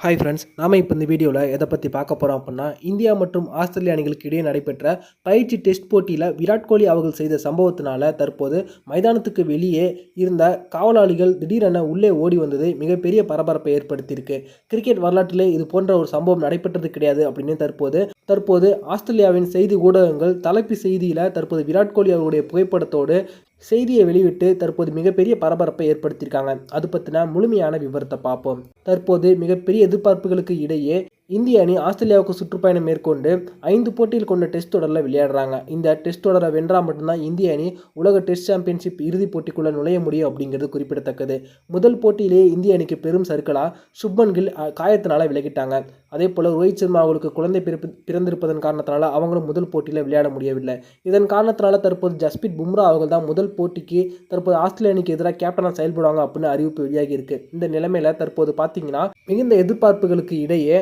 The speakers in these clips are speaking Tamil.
ஹாய் ஃப்ரெண்ட்ஸ் நாம இப்போ இந்த வீடியோவில் எதை பற்றி பார்க்க போகிறோம் அப்படின்னா இந்தியா மற்றும் ஆஸ்திரேலிய அணிகளுக்கு இடையே நடைபெற்ற பயிற்சி டெஸ்ட் போட்டியில் விராட் கோலி அவர்கள் செய்த சம்பவத்தினால தற்போது மைதானத்துக்கு வெளியே இருந்த காவலாளிகள் திடீரென உள்ளே ஓடி வந்தது மிகப்பெரிய பரபரப்பை ஏற்படுத்தியிருக்கு. கிரிக்கெட் வரலாற்றிலே இது போன்ற ஒரு சம்பவம் நடைபெற்றது கிடையாது அப்படின்னு தற்போது தற்போது ஆஸ்திரேலியாவின் செய்தி ஊடகங்கள் தலைப்பு செய்தியில் தற்போது விராட் கோலி அவருடைய புகைப்படத்தோடு செய்தியை வெளியிட்டு தற்போது மிகப்பெரிய பரபரப்பை ஏற்படுத்தியிருக்காங்க. அது பற்றின முழுமையான விவரத்தை பார்ப்போம். தற்போது மிகப்பெரிய எதிர்பார்ப்புகளுக்கு இடையே இந்திய அணி ஆஸ்திரேலியாவுக்கு சுற்றுப்பயணம் மேற்கொண்டு ஐந்து போட்டியில் கொண்ட டெஸ்ட் தொடரில் விளையாடுறாங்க. இந்த டெஸ்ட் தொடரை வென்றால் மட்டும்தான் இந்திய அணி உலக டெஸ்ட் சாம்பியன்ஷிப் இறுதிப் போட்டிக்குள்ளே நுழைய முடியும் அப்படிங்கிறது குறிப்பிடத்தக்கது. முதல் போட்டியிலேயே இந்திய அணிக்கு பெரும் சர்க்கலாக சுப்மன் கில் காயத்தினால் விலகிட்டாங்க. அதே போல் ரோஹித் சர்மா அவர்களுக்கு குழந்தை பிறப்பு பிறந்திருப்பதன் காரணத்தினால அவங்களும் முதல் போட்டியில் விளையாட முடியவில்லை. இதன் காரணத்தினால தற்போது ஜஸ்பித் பும்ரா அவர்கள் தான் முதல் போட்டிக்கு தற்போது ஆஸ்திரேலிய அணிக்கு எதிராக கேப்டனாக செயல்படுவாங்க அப்படின்னு அறிவிப்பு வெளியாகி இருக்கு இந்த நிலைமையில தற்போது பார்த்தீங்கன்னா மிகுந்த எதிர்பார்ப்புகளுக்கு இடையே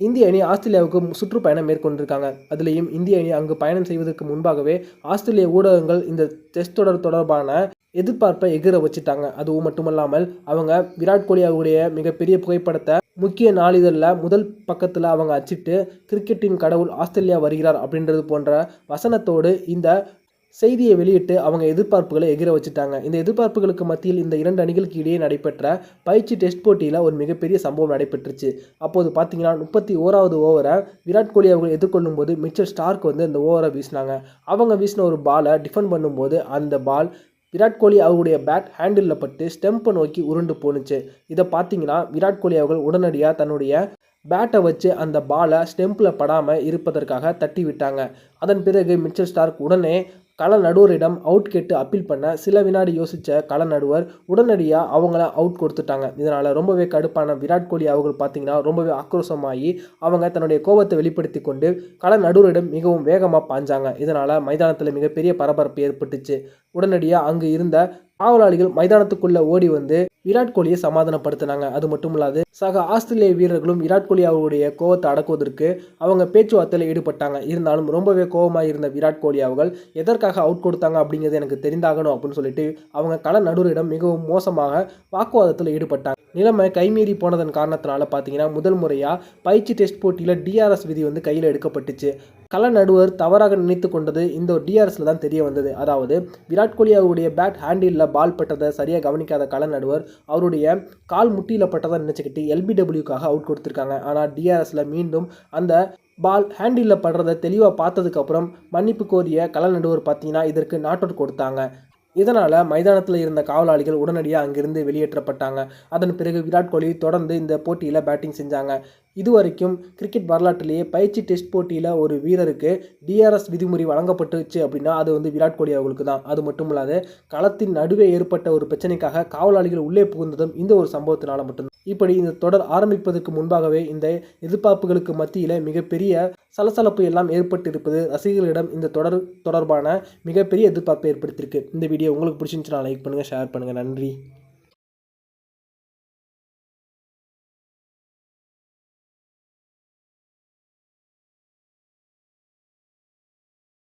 இந்திய அணி ஆஸ்திரேலியாவுக்கு சுற்றுப்பயணம் மேற்கொண்டிருக்காங்க. அதுலேயும் இந்திய அணி அங்கு பயணம் செய்வதற்கு முன்பாகவே ஆஸ்திரேலிய ஊடகங்கள் இந்த டெஸ்ட் தொடர் தொடர்பான எதிர்பார்ப்பை எகிர வச்சுட்டாங்க. அதுவும் மட்டுமல்லாமல் அவங்க விராட் கோலி அவருடைய மிகப்பெரிய புகைப்படத்தை முக்கிய நாளிதழில் முதல் பக்கத்தில் அவங்க அச்சிட்டு கிரிக்கெட்டின் கடவுள் ஆஸ்திரேலியா வருகிறார் அப்படின்றது போன்ற வசனத்தோடு இந்த செய்தியை வெளியிட்டு அவங்க எதிர்பார்ப்புகளை எகிர வச்சுட்டாங்க. இந்த எதிர்பார்ப்புகளுக்கு மத்தியில் இந்த இரண்டு அணிகளுக்கு இடையே நடைபெற்ற பயிற்சி டெஸ்ட் போட்டியில் ஒரு மிகப்பெரிய சம்பவம் நடைபெற்றுச்சு. அப்போது பார்த்தீங்கன்னா முப்பத்தி ஓராவது ஓவரை விராட் கோலி அவர்கள் எதிர்கொள்ளும் போது மிச்சர் ஸ்டார்க் வந்து இந்த ஓவரை வீசினாங்க. அவங்க வீசின ஒரு பாலை டிஃபெண்ட் பண்ணும்போது அந்த பால் விராட் கோலி அவருடைய பேட் ஹேண்டிலில் பட்டு ஸ்டெம்பை நோக்கி உருண்டு போணுச்சு. இதை பார்த்தீங்கன்னா விராட் கோலி அவர்கள் உடனடியாக தன்னுடைய பேட்டை வச்சு அந்த பாலை ஸ்டெம்பில் படாமல் இருப்பதற்காக தட்டி விட்டாங்க அதன் பிறகு மிச்சல் ஸ்டார்க் உடனே கள நடுவரிடம் அவுட் கேட்டு அப்பீல் பண்ண சில வினாடி யோசித்த கள நடுவர் உடனடியாக அவங்கள அவுட் கொடுத்துட்டாங்க. இதனால் ரொம்பவே கடுப்பான விராட் கோலி அவர்கள் பார்த்தீங்கன்னா ரொம்பவே ஆக்ரோஷமாகி அவங்க தன்னுடைய கோபத்தை வெளிப்படுத்தி கொண்டு கள நடுவரிடம் மிகவும் வேகமாக பாஞ்சாங்க. இதனால் மைதானத்தில் மிகப்பெரிய பரபரப்பு ஏற்பட்டுச்சு. உடனடியாக அங்கு இருந்த காவலாளிகள் மைதானத்துக்குள்ளே ஓடி வந்து விராட் கோலியை சமாதானப்படுத்தினாங்க. அது மட்டும் இல்லாது சக ஆஸ்திரேலிய வீரர்களும் விராட் கோலி அவருடைய கோவத்தை அடக்குவதற்கு அவங்க பேச்சுவார்த்தையில் ஈடுபட்டாங்க. இருந்தாலும் ரொம்பவே கோபமாக இருந்த விராட் கோலி அவர்கள் எதற்காக அவுட் கொடுத்தாங்க? அப்படிங்கிறது எனக்கு தெரிந்தாகணும் அப்படின்னு சொல்லிட்டு அவங்க கள நடுவரிடம் மிகவும் மோசமாக வாக்குவாதத்தில் ஈடுபட்டாங்க. நிலைமை கைமீறி போனதன் காரணத்தினால பார்த்தீங்கன்னா முதல் முறையாக பயிற்சி டெஸ்ட் போட்டியில் டிஆர்எஸ் விதி வந்து கையில் எடுக்கப்பட்டுச்சு. கள நடுவர் தவறாக நினைத்து கொண்டது இந்த டிஆர்எஸ்ல தான் தெரிய வந்தது. அதாவது விராட் கோலி அவருடைய பேட் ஹேண்டிலில் பால் பட்டதை சரியாக கவனிக்காத கள நடுவர் அவருடைய கால் முட்டியில் பட்டதை நினச்சிக்கிட்டு எல்பிடபிள்யூக்காக அவுட் கொடுத்துருக்காங்க. ஆனால் டிஆர்எஸில் மீண்டும் அந்த பால் ஹேண்டிலில் படுறதை தெளிவாக பார்த்ததுக்கப்புறம் மன்னிப்பு கோரிய கள நடுவர் பார்த்தீங்கன்னா இதற்கு நாட் அவுட் கொடுத்தாங்க. இதனால் மைதானத்தில் இருந்த காவலாளிகள் உடனடியாக அங்கிருந்து வெளியேற்றப்பட்டாங்க. அதன் பிறகு விராட் கோலி தொடர்ந்து இந்த போட்டியில் பேட்டிங் செஞ்சாங்க. இதுவரைக்கும் கிரிக்கெட் வரலாற்றிலேயே பயிற்சி டெஸ்ட் போட்டியில் ஒரு வீரருக்கு டிஆர்எஸ் விதிமுறை வழங்கப்பட்டுச்சு அப்படின்னா அது வந்து விராட் கோலி அவர்களுக்கு தான். அது மட்டும் இல்லாது களத்தின் நடுவே ஏற்பட்ட ஒரு பிரச்சனைக்காக காவலாளிகள் உள்ளே புகுந்ததும் இந்த ஒரு சம்பவத்தினால மட்டும்தான். இப்படி இந்த தொடர் ஆரம்பிப்பதற்கு முன்பாகவே இந்த எதிர்பார்ப்புகளுக்கு மத்தியில் மிகப்பெரிய சலசலப்பு எல்லாம் ஏற்பட்டிருப்பது ரசிகர்களிடம் இந்த தொடர் தொடர்பான மிகப்பெரிய எதிர்பார்ப்பை ஏற்படுத்தியிருக்கு. இந்த வீடியோ உங்களுக்கு பிடிச்சிருந்துச்சுன்னா லைக் பண்ணுங்கள் ஷேர் பண்ணுங்கள் நன்றி.